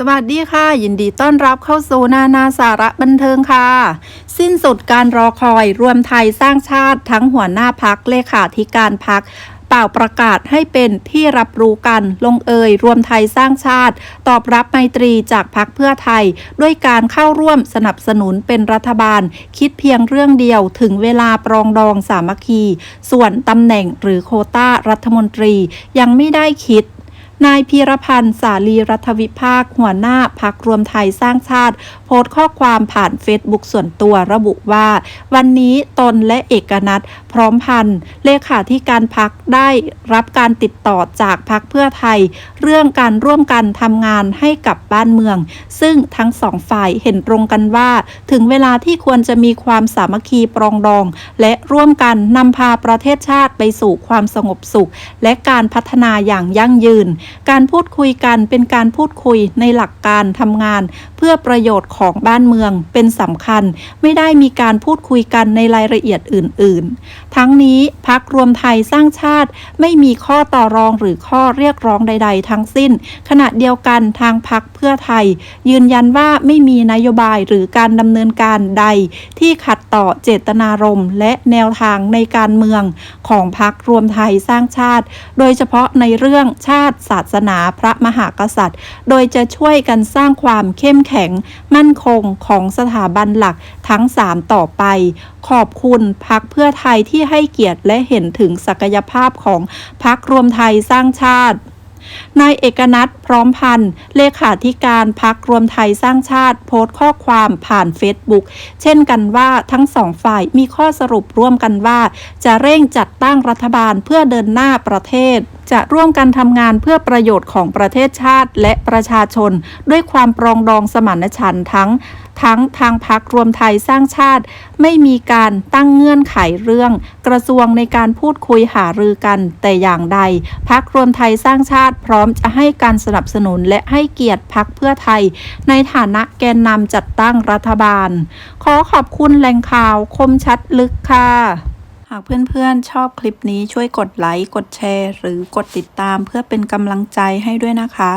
สวัสดีค่ะ ยินดีต้อนรับเข้าสู่นานาสาระบันเทิงค่ะ สิ้นสุดการรอคอยรวมไทยสร้างชาติทั้งหัวหน้าพักเลขาธิการพักเป่าประกาศให้เป็นที่รับรู้กันลงเอยรวมไทยสร้างชาติ ตอบรับไมตรีจากพักเพื่อไทย ด้วยการเข้าร่วมสนับสนุนเป็นรัฐบาล คิดเพียงเรื่องเดียวถึงเวลาปรองดองสามัคคี ส่วนตำแหน่งหรือโคต้ารัฐมนตรียังไม่ได้คิด นายพีรพันธ์สาลีรัฐวิภาค หัวหน้าพักรวมไทยสร้างชาติ โพสต์ข้อความผ่านเฟซบุ๊กส่วนตัวระบุว่า วันนี้ตนและเอกนัทพร้อมพันธ์เลขาธิการพักได้รับการติดต่อจากพักเพื่อไทย เรื่องการร่วมกันทำงานให้กับบ้านเมือง ซึ่งทั้งสองฝ่ายเห็นตรงกันว่า ถึงเวลาที่ควรจะมีความสามัคคีปรองดอง และร่วมกันนำพาประเทศชาติไปสู่ความสงบสุข และการพัฒนาอย่างยั่งยืนการพูดคุยกันเป็นการพูดคุยในหลักการทำงาน เพื่อประโยชน์ของบ้านเมืองเป็นสำคัญ ไม่ได้มีการพูดคุยกันในรายละเอียดอื่น ๆ ทั้งนี้พักรวมไทยสร้างชาติ ไม่มีข้อต่อรองหรือข้อเรียกร้องใด ๆ ทั้งสิ้น ขณะเดียวกันทางพักเพื่อไทย ยืนยันว่าไม่มีนโยบายหรือการดำเนินการใด ที่ขัดต่อเจตนารมณ์และแนวทางในการเมืองของพักรวมไทยสร้างชาติ โดยเฉพาะในเรื่องชาติศาสนาพระมหากษัตริย์ โดยจะช่วยกันสร้างความเข้มแข็งมั่นคงของสถาบันหลักทั้ง 3 ต่อไป ขอบคุณพักเพื่อไทยที่ให้เกียรติและเห็นถึงศักยภาพของพักรวมไทยสร้างชาติ นายเอกนัทพร้อมพันธ์เลขาธิการพักรวมไทยสร้างชาติ โพสต์ข้อความผ่านเฟซบุ๊กเช่นกันว่าทั้งสองฝ่ายมีข้อสรุปร่วมกันว่า จะเร่งจัดตั้งรัฐบาลเพื่อเดินหน้าประเทศ จะร่วมกันทำงานเพื่อประโยชน์ของประเทศชาติและประชาชน ด้วยความปรองดองสมานฉันท์ทั้ง ทั้งทางพักรวมไทยสร้างชาติ ไม่มีการตั้งเงื่อนไขเรื่อง กระทรวงในการพูดคุยหารือกันแต่อย่างใดพักรวมไทยสร้างชาติพร้อมจะให้การสนับสนุนและให้เกียรติพักเพื่อไทย ในฐานะแกนนำจัดตั้งรัฐบาล ขอขอบคุณแหล่งข่าวคมชัดลึกค่ะหากเพื่อนๆ ชอบคลิปนี้ช่วยกดไลค์ กดแชร์ หรือกดติดตามเพื่อเป็นกำลังใจให้ด้วยนะคะ